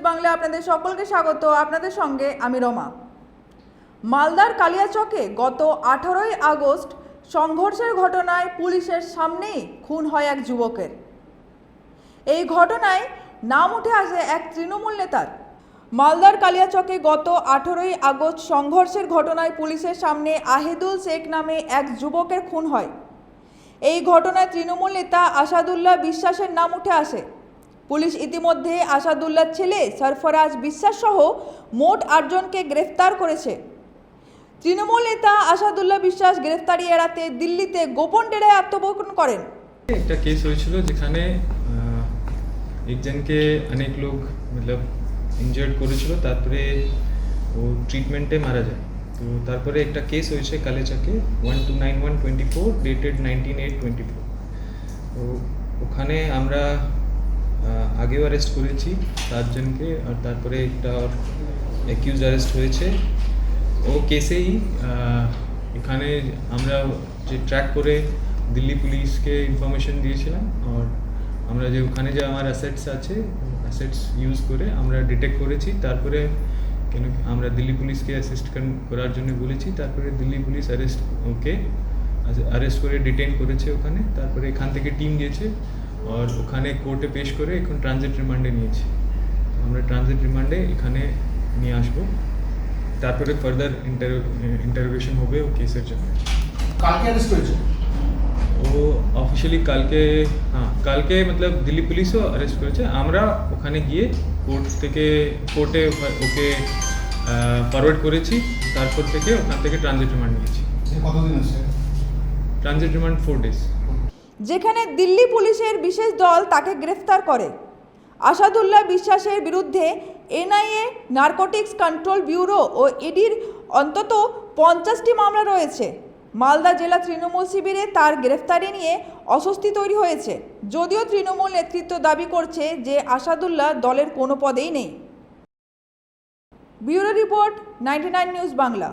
বাংলা, আপনাদের সকলকে স্বাগত। আপনাদের সঙ্গে আমি রমা। মালদার কালিয়াচকে গত আঠারোই আগস্ট সংঘর্ষের ঘটনায় পুলিশের সামনেই খুন হয় এক যুবকের। এই ঘটনায় নাম উঠে আসে এক তৃণমূল নেতার। মালদার কালিয়াচকে গত আঠেরোই আগস্ট সংঘর্ষের ঘটনায় পুলিশের সামনে আহিদুল শেখ নামে এক যুবকের খুন হয়। এই ঘটনায় তৃণমূল নেতা আসাদুল্লাহ বিশ্বাসের নাম উঠে আসে। পুলিশ ইতিমধ্যে আসাদুল্লার ছেলে সরফরাজ বিশ্বাস সহ মোট আটজনকে গ্রেফতার করেছে। তৃণমূল নেতা আসাদুল্লাহ বিশ্বাস গ্রেফতারি এড়াতে দিল্লিতে গোপন ডেরায় আত্মগোপন করেন। একটা কেস হয়েছিল যেখানে একজনকে অনেক লোক মতলব ইনজার্ড করেছিল, তারপরে ও ট্রিটমেন্টে মারা যায়। তো তারপরে একটা কেস হয়েছে কালেচাকে one two nine one twenty four dated nineteen eight twenty four তো ওখানে আমরা আগেও অ্যারেস্ট করেছি, চারজনকে, আর তারপরে একটা অ্যাকিউজ অ্যারেস্ট হয়েছে। ও কেসেই এখানে আমরা যে ট্র্যাক করে দিল্লি পুলিশকে ইনফরমেশন দিয়েছিলাম, আর আমরা যে ওখানে যে আমার অ্যাসেটস আছে অ্যাসেটস ইউজ করে আমরা ডিটেক্ট করেছি। তারপরে কেন, আমরা দিল্লি পুলিশকে অ্যাসিস্ট করার জন্য বলেছি। তারপরে দিল্লি পুলিশ অ্যারেস্ট ওকে অ্যারেস্ট করে ডিটেন করেছে ওখানে। তারপরে এখান থেকে টিম গিয়েছে আর ওখানে কোর্টে পেশ করে এখন ট্রানজিট রিমান্ডে নিয়েছি। আমরা ট্রানজিট রিমান্ডে এখানে নিয়ে আসব। তারপরে ফার্দার ইন্টারোগেশন হবে ও কেসের জন্য। কালকে অ্যারেস্ট হয়েছে ও অফিসিয়ালি কালকে হ্যাঁ কালকে মতলব দিল্লি পুলিশও অ্যারেস্ট করেছে। আমরা ওখানে গিয়ে কোর্ট থেকে কোর্টে ওকে ফরওয়ার্ড করেছি। তারপর থেকে ওখান থেকে ট্রানজিট রিমান্ড নিয়েছি। কতদিন আছে? ট্রানজিট রিমান্ড ফোর ডেজ যেখানে দিল্লি পুলিশের বিশেষ দল তাকে গ্রেফতার করে। আসাদুল্লাহ বিশ্বাসের বিরুদ্ধে এনআইএ, নার্কোটিক্স কন্ট্রোল ব্যুরো ও ইডির অন্তত পঞ্চাশটি মামলা রয়েছে। মালদা জেলা তৃণমূল শিবিরে তার গ্রেফতারি নিয়ে অস্বস্তি তৈরি হয়েছে। যদিও তৃণমূল নেতৃত্ব দাবি করছে যে আসাদুল্লাহ দলের কোনো পদেই নেই। Bureau report ninety news Bangla.